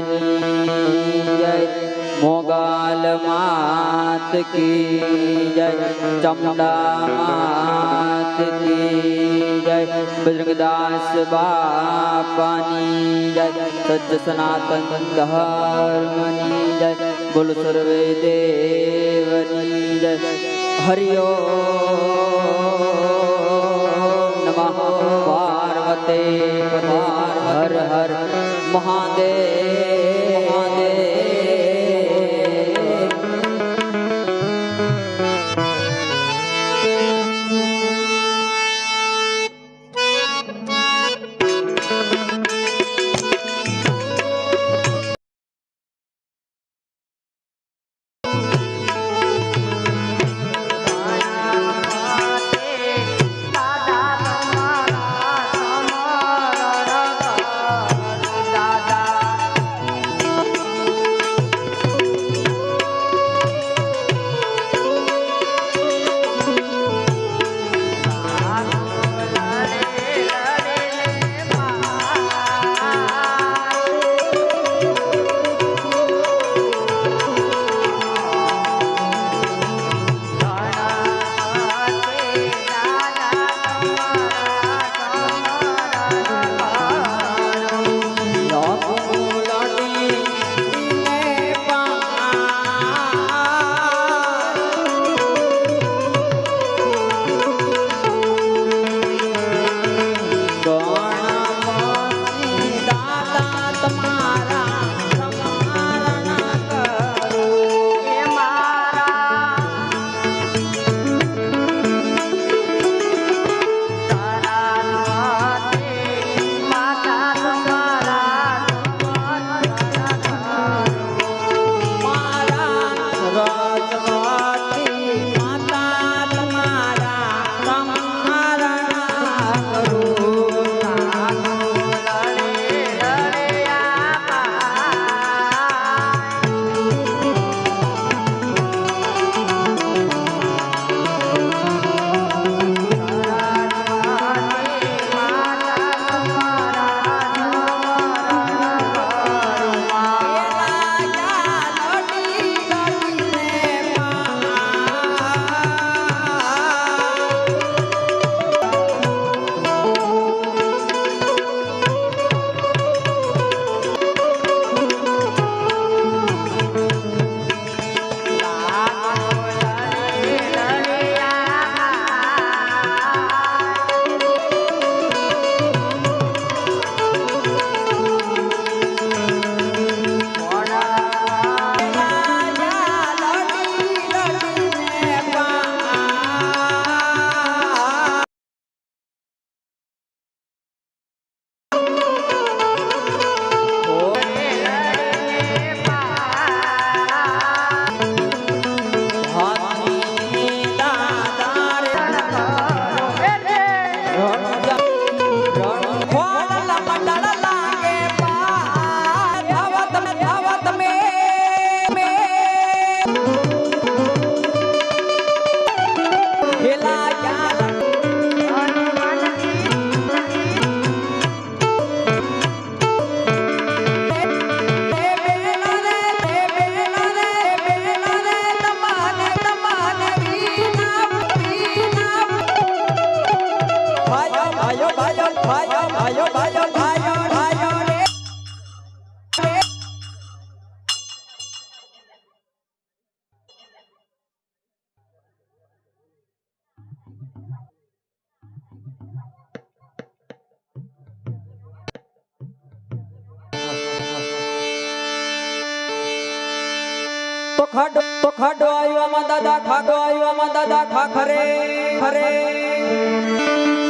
की जय मोगाल मात की जय चमड़ा मात की जय बजरंगदास बापानी जय सज्ज सनातन धर्मनी जय बोल सर्वे देवनी जय हरिओ नमः पार्वते हर हर મહાદેવ. તો ખાડો તો ખાડો આવ્યો દાદા ખાડો આવ્યો દાદા ખા ખરે ખરે.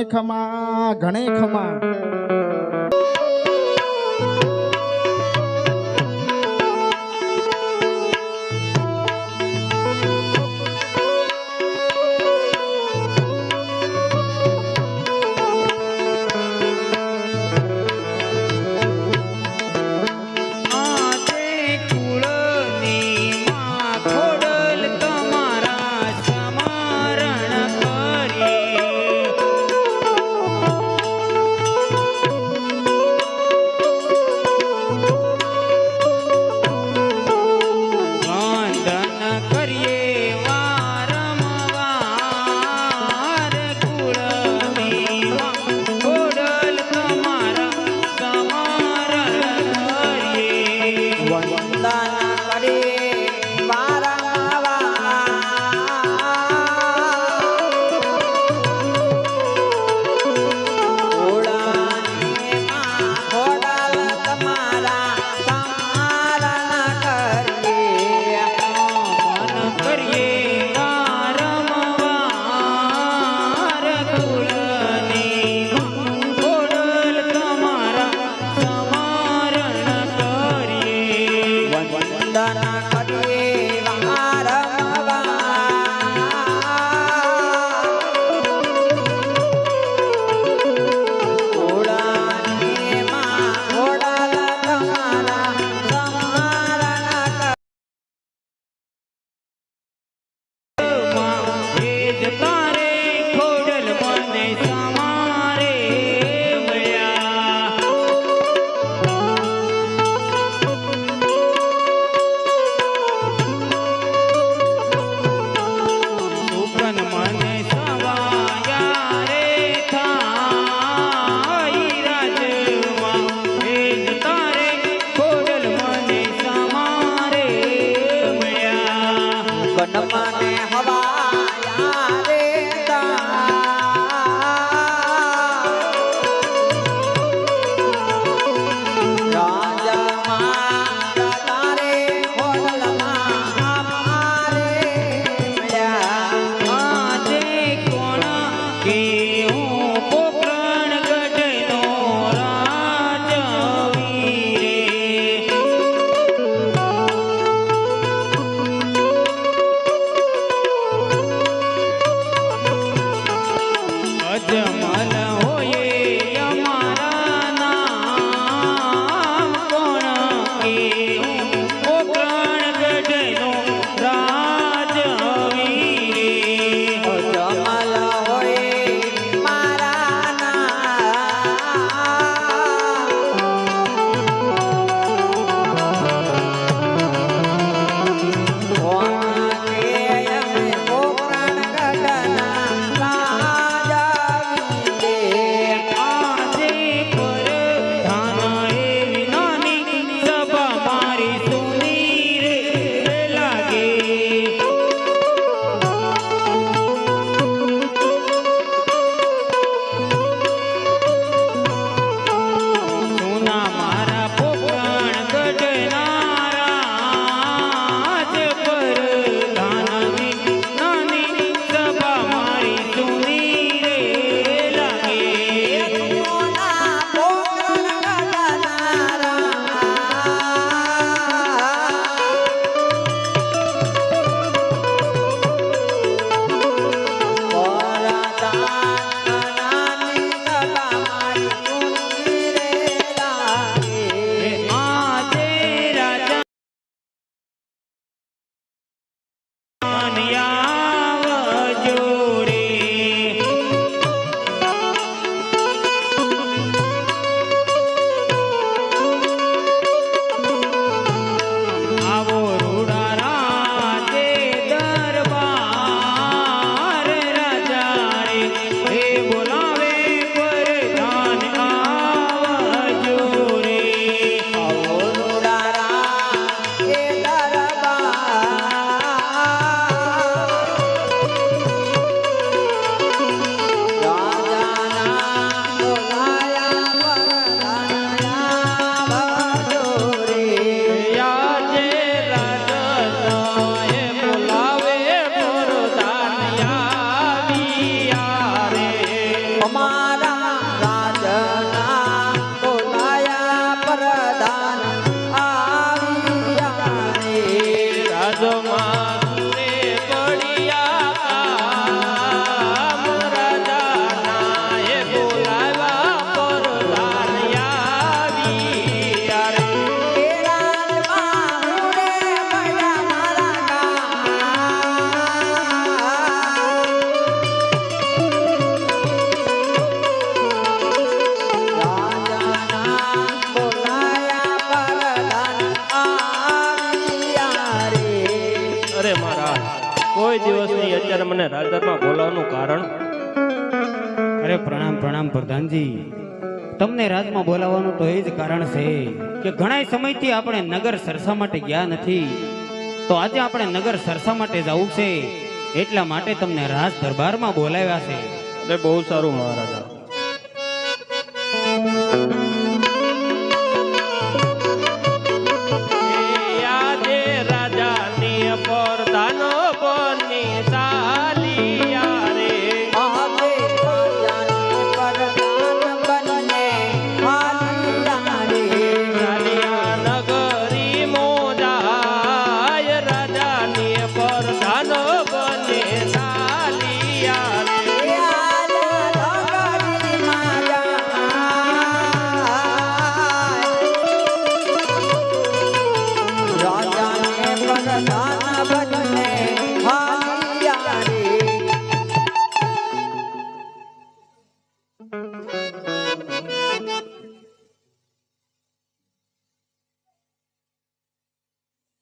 ઘણે ખમા ઘણે ખમા. Hare રાજમાં પ્રણામ પ્રણામ પ્રધાનજી. તમને રાજમાં બોલાવવાનું તો એ જ કારણ છે કે ઘણા સમયથી આપણે નગર સરસા માટે ગયા નથી. તો આજે આપણે નગર સરસા માટે જવું છે. એટલા માટે તમને રાજ દરબારમાં બોલાવ્યા છે. બહુ સારું મહારાજા.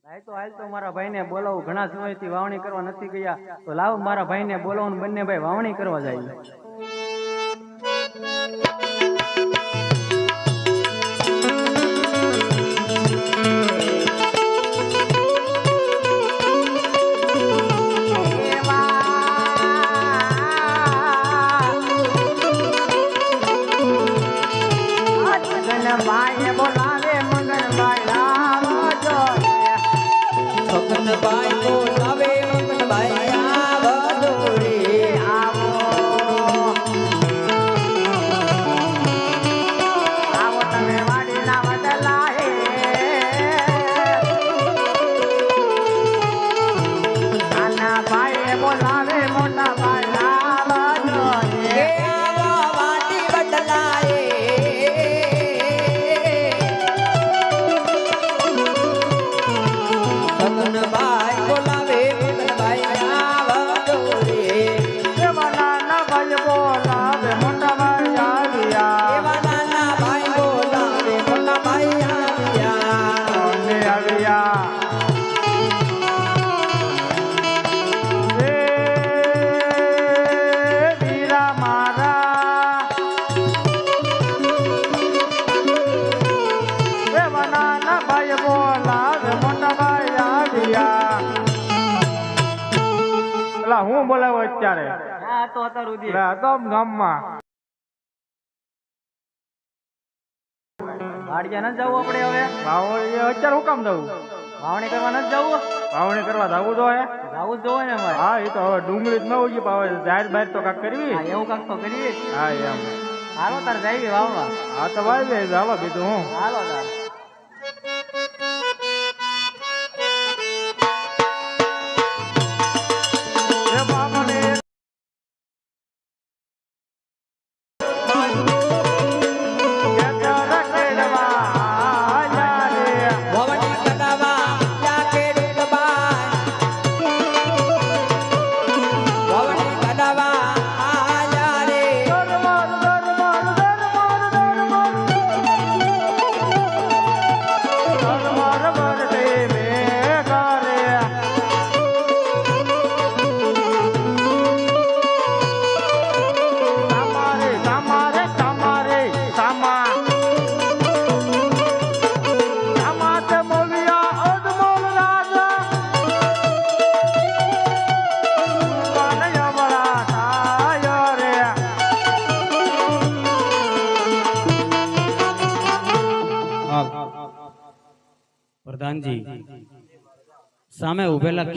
ભાઈ તો હાલ તો મારા ભાઈને બોલાવું. ઘણા સમયથી વાવણી કરવા નથી ગયા. તો લાવ મારા ભાઈને બોલાવું બંને ભાઈ વાવણી કરવા જાય. હા તો અત્યાર સુધી ગામમાં. વાડિયા ન જવું આપણે હવે. વાવણી અત્યારે હું કામ વાવણી કરવા ન જવું? વાવણી કરવા જવું તો હે જવું જ ને હા એ તો હવે ડુંગળી જ ન ઉગી પાવે જાહેર બહાર તો કાંક કરવી. હા એવું કાંક તો કરીએ જ. હા એમ. હાલો તાર જઈએ વાવવા. હા તો વાવી હાલો બીજું હું. હાલો તાર.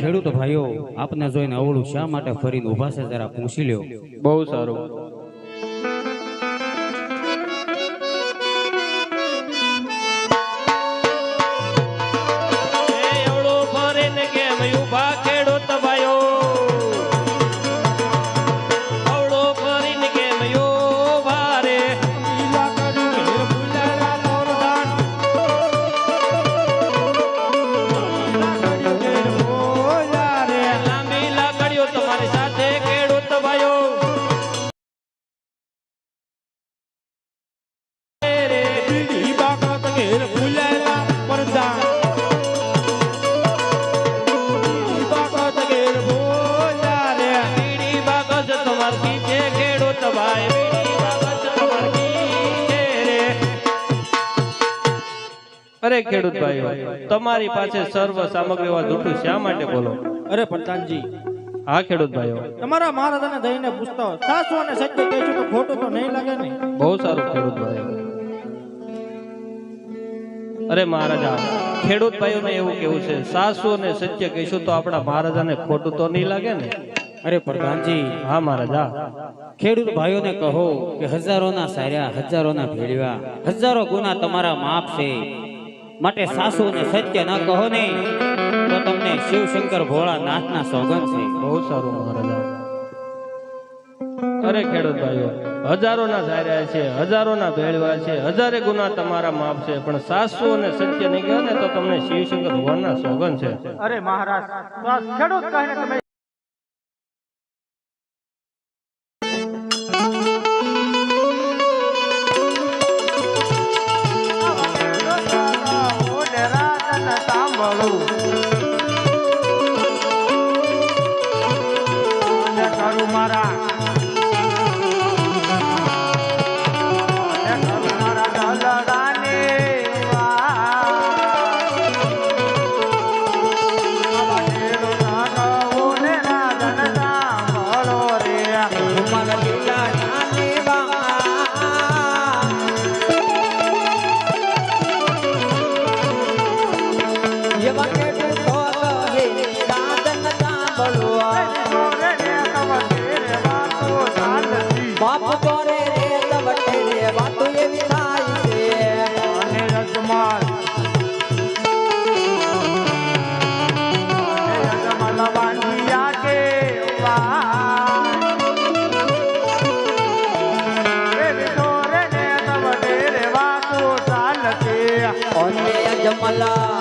ખેડૂત ભાઈઓ, આપને જોઈને અવળું શા માટે ફરીને ઊભા છે, જરા પૂછી લ્યો. બહુ સારું. તમારી પાસે સર્વ સામગ્રી વાળું જૂઠું શા માટે બોલો? અરે પ્રધાનજી. હા ખેડૂત ભાઈઓ. તમારા મહારાજાને જઈને પૂછતા હોય સાસુ અને સત્ય કહેશું તો ખોટું તો નહીં લાગે ને? બહુ સારું ખેડૂત ભાઈઓ. અરે મહારાજા ખેડૂત ભાઈઓને એવું કેવું છે સાસુ અને સત્ય કહીશું તો આપણા મહારાજાને ખોટું તો નહીં લાગે ને? અરે પ્રધાનજી. હા મહારાજા. ખેડૂત ભાઈઓને કહો કે હજારોના સાર્યા હજારોના ભેળવ્યા હજારો ગુના તમારા માપ છે. માટે સાસુ ને સત્ય ન કહો ને તો તમને શિવશંકર ભોળા નાથના સોગંદ છે. બહુ સારું મહારાજા. અરે ખેડૂત ભાઈઓ હજારોના ધાર્યા છે હજારોના ભેળવા છે હજારે ગુના તમારા માપ છે પણ સાસુ અને સત્ય નહીં કહે ને તો તમને શિવશંકર ભગવાનના સોગંદ છે. અરે મહારાજ ખેડૂત કહીને તમે ઉમર Allah.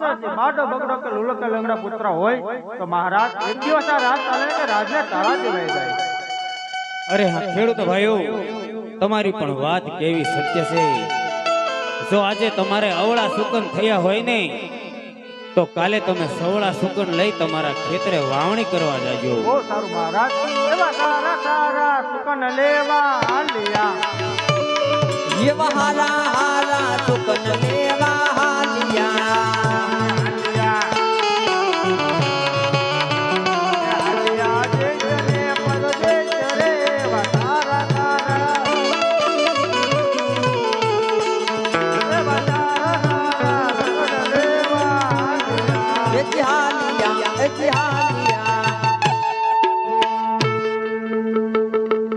છે પાછળથી બગડો કે લુલો કે લંગડા પુત્ર હોય તો મહારાજ એક દિવસ આ રાત ચાલે કે રાજને તારા દેવાઈ જાય. અરે હા ખેડૂત ભાઈઓ તમારી પણ વાત કેવી સત્ય છે. જો આજે તમારે અવળા સુકન થયા હોય ને તો કાલે તમે સવળા સુકન લઈ તમારા ખેતરે વાવણી કરવા જાજો. ઓ સારું મહારાજ એવા સારા સારા સુકન લેવા આલિયા. એવા હાલા હાલા સુકન લેવા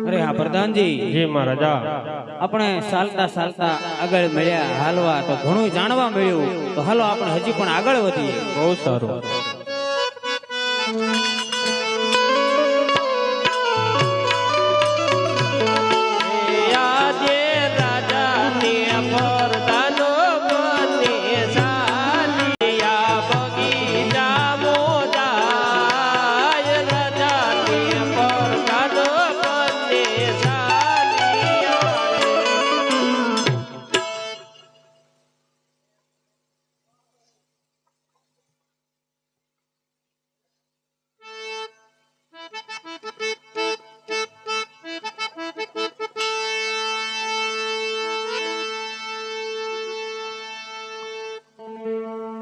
અરે હા પ્રધાનજી. જી મહારાજા આપણે ચાલતા ચાલતા આગળ મળ્યા હાલવા તો ઘણું જાણવા મળ્યું. તો હાલો આપણે હજી પણ આગળ વધીએ. બહુ સારું.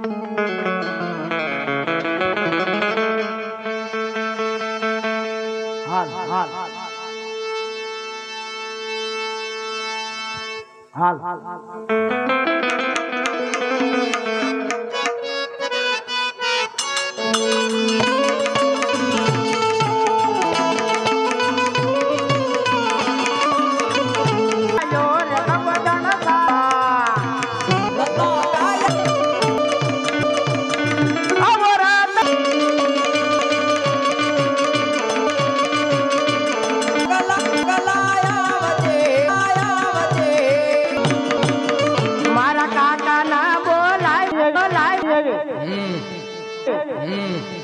હાલ નહીં